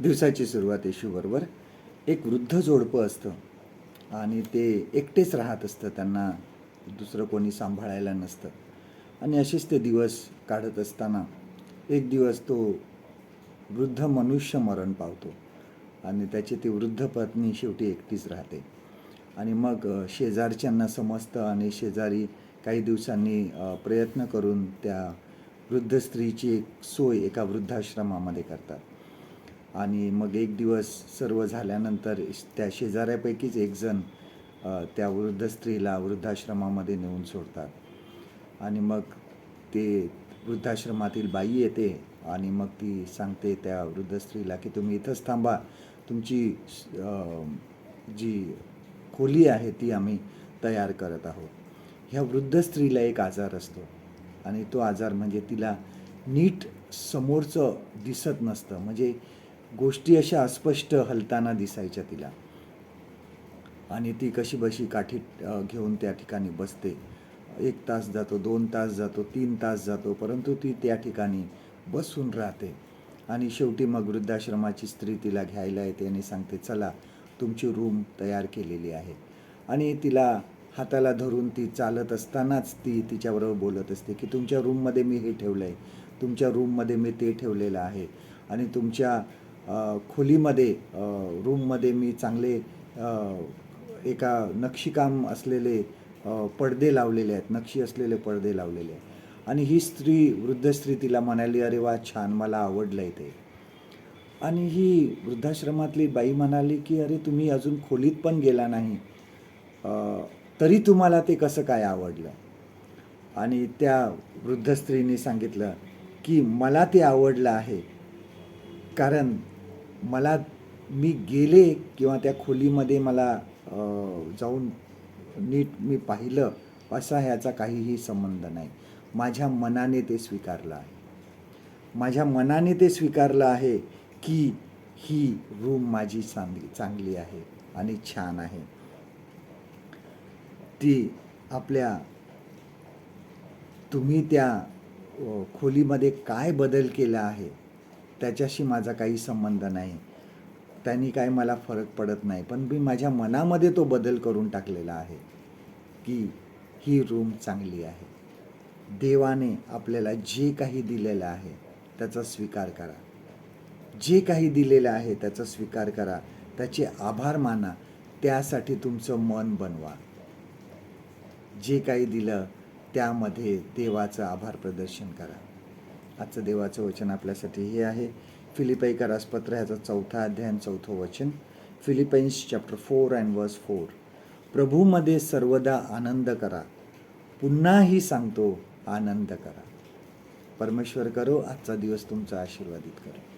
दिवसाची सुरुवात येशूबरोबर एक वृद्ध जोडपं असतं. आणि ते एकटेच राहत असतं. त्यांना दुसरं कोणी सांभाळायला नसतं. आणि असेच ते दिवस काढत असताना एक दिवस तो वृद्ध मनुष्य मरण पावतो. आणि त्याची ती वृद्ध पत्नी शेवटी एकटीच राहते. आणि मग शेजारच्यांना समजतं आणि शेजारी काही दिवसांनी प्रयत्न करून त्या वृद्ध स्त्रीची एक सोय एका वृद्धाश्रमामध्ये करतात. आणि मग एक दिवस सर्व झाल्यानंतर त्या शेजाऱ्यापैकीच एकजण त्या वृद्ध स्त्रीला वृद्धाश्रमामध्ये नेऊन सोडतात. आणि मग ते वृद्धाश्रमातील बाई येते आणि मग ती सांगते त्या वृद्ध स्त्रीला की तुम्ही इथंच थांबा. तुमची जी खोली आहे ती आम्ही तयार करत आहोत. ह्या वृद्ध स्त्रीला एक आजार असतो आणि तो आजार म्हणजे तिला नीट समोरचं दिसत नसतं. म्हणजे गोष्टी अशा अस्पष्ट हलताना दिसायच्या तिला. आणि ती कशी बशी काठी घेऊन त्या ठिकाणी बसते. एक तास जातो दोन तास जातो तीन तास जातो परंतु ती त्या ठिकाणी बसून राहते. आणि शेवटी मग वृद्धाश्रमाची स्त्री तिला घ्यायला येते आणि सांगते चला तुमची रूम तयार केलेली आहे. आणि तिला हाताला धरून ती चालत असतानाच ती तिच्याबरोबर बोलत असते की तुमच्या रूममध्ये मी हे ठेवलं आहे तुमच्या रूममध्ये मी ते ठेवलेलं आहे. आणि तुमच्या खोलीमध्ये रूममध्ये मी चांगले एका नक्षीकाम असलेले पडदे लावलेले आहेत नक्षी असलेले पडदे लावलेले आहेत. आणि ही स्त्री वृद्ध स्त्री तिला म्हणाली अरे वा छान मला आवडलं ते. आणि ही वृद्धाश्रमातली बाई म्हणाली की अरे तुम्ही अजून खोलीत पण गेला नाही. तरी तुम्हाला ते कसं काय आवडलं? आणि त्या वृद्ध स्त्रीने सांगितलं की मला ते आवडलं आहे. कारण मला मी गेले किंवा त्या खोलीमध्ये मला जाऊन नीट मी पाहिलं असा ह्याचा काहीही संबंध नाही. माझ्या मनाने ते स्वीकारलं आहे. माझ्या मनाने ते स्वीकारलं आहे की ही रूम माझी चांगली चांगली आहे आणि छान आहे. ती आपल्या तुम्ही त्या खोलीमध्ये काय बदल केला आहे त्याच्याशी माझा काही संबंध नाही. त्यांनी काय मला फरक पडत नाही. पण मी माझ्या मनामध्ये तो बदल करून टाकलेला आहे की ही रूम चांगली आहे. देवाने आपल्याला जे काही दिलेलं आहे त्याचा स्वीकार करा. जे काही दिलेलं आहे त्याचा स्वीकार करा. त्याचे आभार माना. त्यासाठी तुमचं मन बनवा. जे काही दिलं त्यामध्ये देवाचं आभार प्रदर्शन करा. आजचं देवाचं वचन आपल्यासाठी हे आहे. फिलिपाई करासपत्र ह्याचा चौथा अध्याय चौथं वचन. Philippians chapter four and verse four प्रभूमध्ये सर्वदा आनंद करा. पुन्हाही सांगतो आनंद करा. परमेश्वर करो आजचा दिवस तुमचा आशीर्वादित करो.